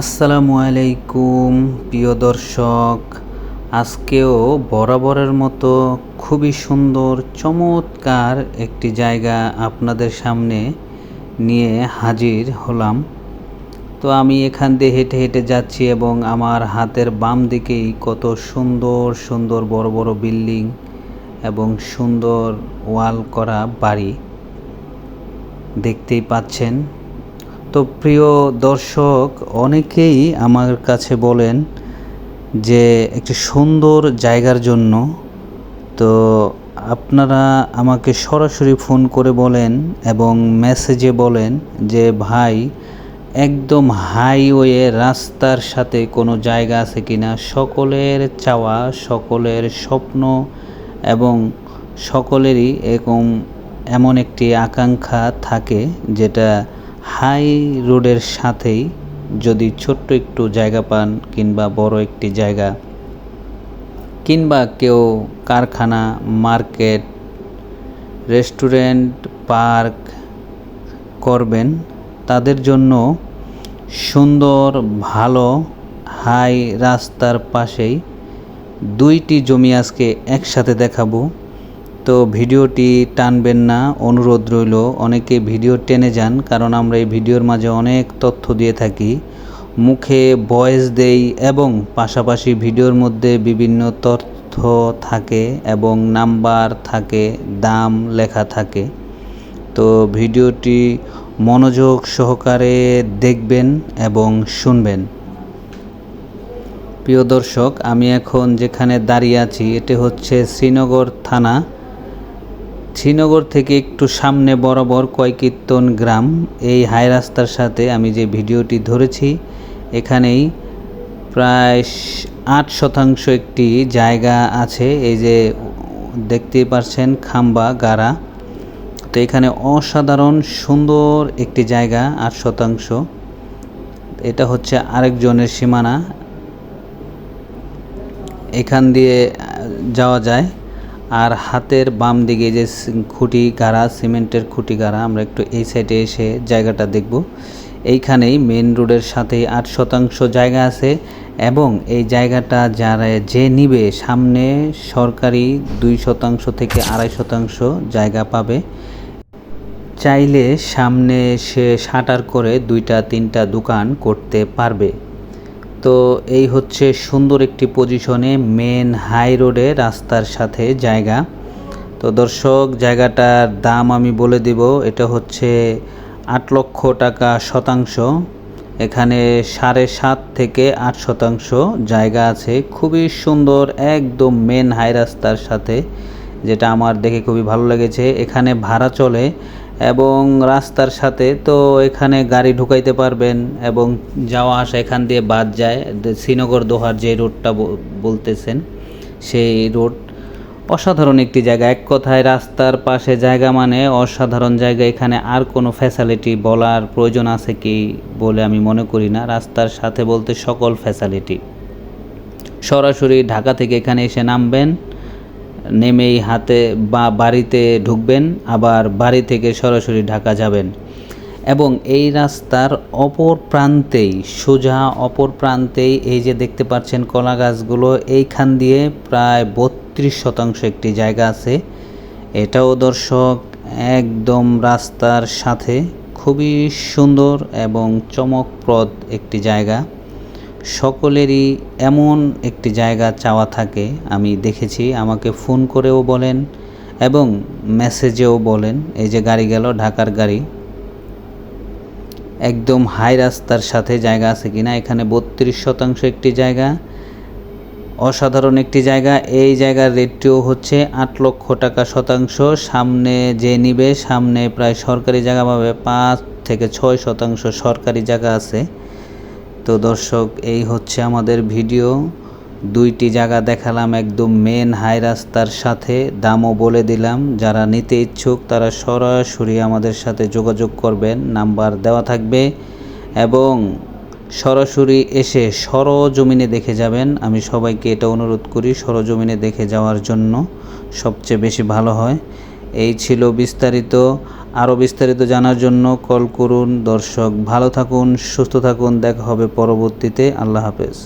আসসালামু আলাইকুম, প্রিয় দর্শক। আজকেও বরাবরের মতো খুবই সুন্দর, চমৎকার একটি জায়গা আপনাদের সামনে নিয়ে হাজির হলাম। তো আমি এখান দিয়ে হেঁটে হেঁটে যাচ্ছি এবং আমার হাতের বাম দিকেই কত সুন্দর সুন্দর বড় বড় বিল্ডিং এবং সুন্দর ওয়াল করা বাড়ি। দেখতেই পাচ্ছেন তো প্রিয় দর্শক, অনেকেই আমার কাছে বলেন যে একটি সুন্দর জায়গার জন্য, তো আপনারা আমাকে সরাসরি ফোন করে বলেন এবং মেসেজে বলেন যে, ভাই, একদম হাইওয়ে রাস্তার সাথে কোনো জায়গা আছে কিনা? সকলের চাওয়া, সকলের স্বপ্ন এবং সকলেরই এরকম এমন একটি আকাঙ্ক্ষা থাকে যেটা হাই রোডের সাথেই যদি ছোট্ট একটু জায়গা পান কিংবা বড় একটি জায়গা, কিংবা কেউ কারখানা, মার্কেট, রেস্টুরেন্ট, পার্ক করবেন, তাদের জন্য সুন্দর, ভালো, হাই রাস্তার পাশেই দুইটি জমি আজকে একসাথে দেখাবো। তো ভিডিওটি টানবেন না, অনুরোধ রইল। অনেকে ভিডিও টেনে যান, কারণ আমরা এই ভিডিওর মাঝে অনেক তথ্য দিয়ে থাকি। মুখে ভয়েস দেই এবং পাশাপাশি ভিডিওর মধ্যে বিভিন্ন তথ্য থাকে এবং নাম্বার থাকে, দাম লেখা থাকে। তো ভিডিওটি মনোযোগ সহকারে দেখবেন এবং শুনবেন। প্রিয় দর্শক, আমি এখন যেখানে দাঁড়িয়ে আছি, এটি হচ্ছে শ্রীনগর থানা। শ্রীনগর থেকে একটু সামনে বরাবর কয়কীর্তন গ্রাম। এই হাই রাস্তার সাথে আমি যে ভিডিওটি ধরেছি, এখানেই প্রায় আট শতাংশ একটি জায়গা আছে। এই যে দেখতে পারছেন, খাম্বা, গাড়া। তো এখানে অসাধারণ সুন্দর একটি জায়গা, আট শতাংশ। এটা হচ্ছে আরেকজনের সীমানা। এখান দিয়ে যাওয়া যায়। আর হাতের বাম দিকে যে খুঁটি গাড়া, সিমেন্টের খুঁটি গাড়া, আমরা একটু এই সাইডে এসে জায়গাটা দেখব। এইখানেই মেন রোডের সাথে আট শতাংশ জায়গা আছে এবং এই জায়গাটা যারা যে নিবে, সামনে সরকারি দুই শতাংশ থেকে আড়াই শতাংশ জায়গা পাবে। চাইলে সামনে সে শাটার করে দুইটা, তিনটা দোকান করতে পারবে। তো এই হচ্ছে সুন্দর একটি পজিশনে মেন হাই রোডে রাস্তার সাথে জায়গা। তো দর্শক, জায়গাটার দাম আমি বলে দিব, এটা হচ্ছে আট লক্ষ টাকা শতাংশ। এখানে সাড়ে সাত থেকে আট শতাংশ জায়গা আছে। খুবই সুন্দর, একদম মেন হাই রাস্তার সাথে, যেটা আমার দেখে খুবই ভালো লেগেছে। এখানে ভাড়া চলে এবং রাস্তার সাথে তো এখানে গাড়ি ঢুকাইতে পারবেন এবং যাওয়া আসা এখান দিয়ে বাদ যায়। শ্রীনগর দোহার যে রোডটা বলতেছেন, সেই রোড অসাধারণ একটি জায়গা। এক কথায় রাস্তার পাশে জায়গা মানে অসাধারণ জায়গা। এখানে আর কোনো ফ্যাসিলিটি বলার প্রয়োজন আছে কি বলে আমি মনে করি না। রাস্তার সাথে বলতে সকল ফ্যাসিলিটি সরাসরি ঢাকা থেকে এখানে এসে নামবেন। নেমেই হাতে বা বাড়িতে ঢুকবেন, আবার বাড়ি থেকে সরাসরি ঢাকা যাবেন। এবং এই রাস্তার অপর প্রান্তেই, সোজা অপর প্রান্তেই এই যে দেখতে পাচ্ছেন কলা গাছগুলো, এইখান দিয়ে প্রায় বত্রিশ শতাংশ একটি জায়গা আছে। এটাও দর্শক একদম রাস্তার সাথে খুবই সুন্দর এবং চমকপ্রদ একটি জায়গা। সকলেরই এমন একটি জায়গা চাওয়া থাকে। আমি দেখেছি, আমাকে ফোন করেও বলেন এবং মেসেজেও বলেন, এই যে গাড়ি গেল, ঢাকার গাড়ি। একদম হাই রাস্তার সাথে জায়গা আছে কিনা, এখানে বত্রিশ শতাংশ একটি জায়গা। অসাধারণ একটি জায়গা, এই জায়গার রেটটিও হচ্ছে আট লক্ষ টাকা শতাংশ। সামনে যে নিবে, সামনে প্রায় সরকারি জায়গা পাবে পাঁচ থেকে ছয় শতাংশ সরকারি জায়গা আছে। তো দর্শক, এই হচ্ছে আমাদের ভিডিও। দুইটি জায়গা দেখালাম, একদম মেন হাই রাস্তার সাথে। দামও বলে দিলাম, যারা নিতে ইচ্ছুক তারা সরাসরি আমাদের সাথে যোগাযোগ করবেন, নাম্বার দেওয়া থাকবে। এবং সরাসরি এসে সরজমিনে দেখে যাবেন। আমি সবাইকে এটা অনুরোধ করি, সরজমিনে দেখে যাওয়ার জন্য সবচেয়ে বেশি ভালো হয়। এই ছিল বিস্তারিত, আরও বিস্তারিত জানার জন্য কল করুন দর্শক। ভালো থাকুন, সুস্থ থাকুন, দেখা হবে পরবর্তীতে। আল্লাহ হাফেজ।